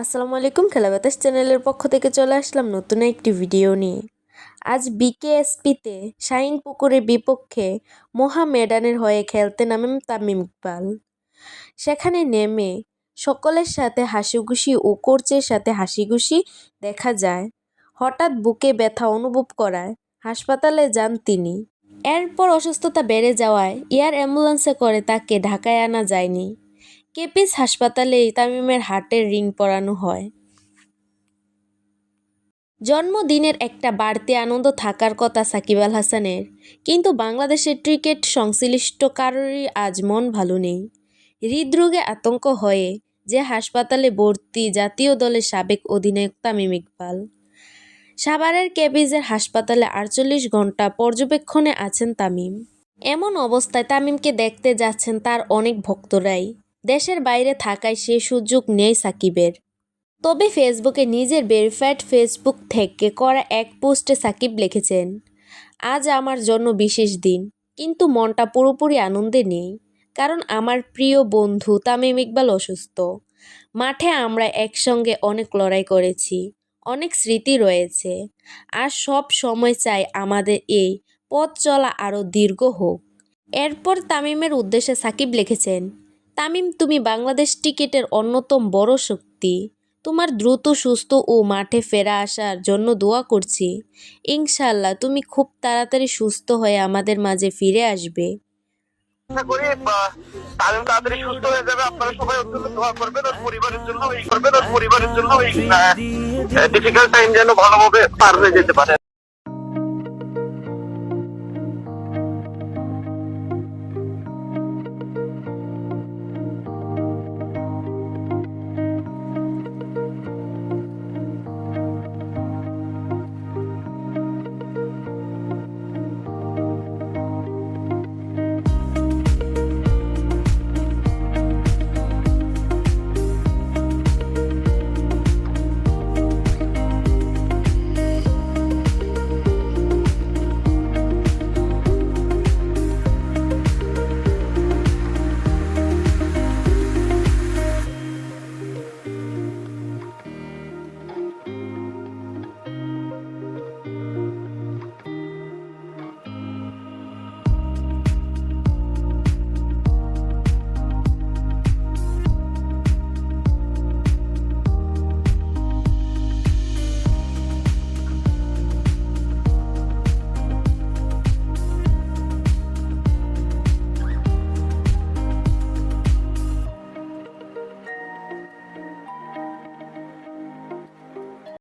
আসসালামু আলাইকুম খেলা বাতাস চ্যানেলের পক্ষ থেকে চলে আসলাম নতুন একটি ভিডিও নিয়ে। আজ বিকেএসপিতে শাহিন পুকুরের বিপক্ষে মোহামেডানের হয়ে খেলতে নামেন তামিম ইকবাল। সেখানে নেমে সকলের সাথে হাসিখুশি ও কোর্চের সাথে হাসিখুশি দেখা যায়। হঠাৎ বুকে ব্যথা অনুভব করায়, হাসপাতালে যান তিনি। এরপর অসুস্থতা বেড়ে যাওয়ায় এয়ার অ্যাম্বুলেন্সে করে তাকে ঢাকায় আনা যায়নি। কেপিস হাসপাতালেই তামিমের হার্টের রিং পরানো হয়। জন্মদিনের একটা বাড়তি আনন্দ থাকার কথা সাকিব আল হাসানের, কিন্তু বাংলাদেশের ক্রিকেট সংশ্লিষ্ট কারোরই আজ মন ভালো নেই। হৃদরোগে আতঙ্ক হয়ে যে হাসপাতালে ভর্তি জাতীয় দলের সাবেক অধিনায়ক তামিম ইকবাল। সাভারের কেবিজের হাসপাতালে আটচল্লিশ ঘণ্টা পর্যবেক্ষণে আছেন তামিম। এমন অবস্থায় তামিমকে দেখতে যাচ্ছেন তার অনেক ভক্তরাই। দেশের বাইরে থাকায় সে সুযোগ নেই সাকিবের। তবে ফেসবুকে নিজের ভেরিফাইড ফেসবুক থেকে করা এক পোস্টে সাকিব লিখেছেন, আজ আমার জন্য বিশেষ দিন, কিন্তু মনটা পুরোপুরি আনন্দে নেই, কারণ আমার প্রিয় বন্ধু তামিম ইকবাল অসুস্থ। মাঠে আমরা একসঙ্গে অনেক লড়াই করেছি, অনেক স্মৃতি রয়েছে, আর সব সময় চাই আমাদের এই পথ চলা আরও দীর্ঘ হোক। এরপর তামিমের উদ্দেশ্যে সাকিব লিখেছেন তামিম, তুমি বাংলাদেশ ক্রিকেটের অন্যতম বড় শক্তি। তোমার দ্রুত, সুস্থ ও মাঠে ফেরা আসার জন্য দোয়া করছি। ইনশাল্লাহ তুমি খুব তাড়াতাড়ি সুস্থ হয়ে আমাদের মাঝে ফিরে আসবে। আপনারা সবাই অত্যন্ত দোয়া করবেন পরিবারের জন্য পারে।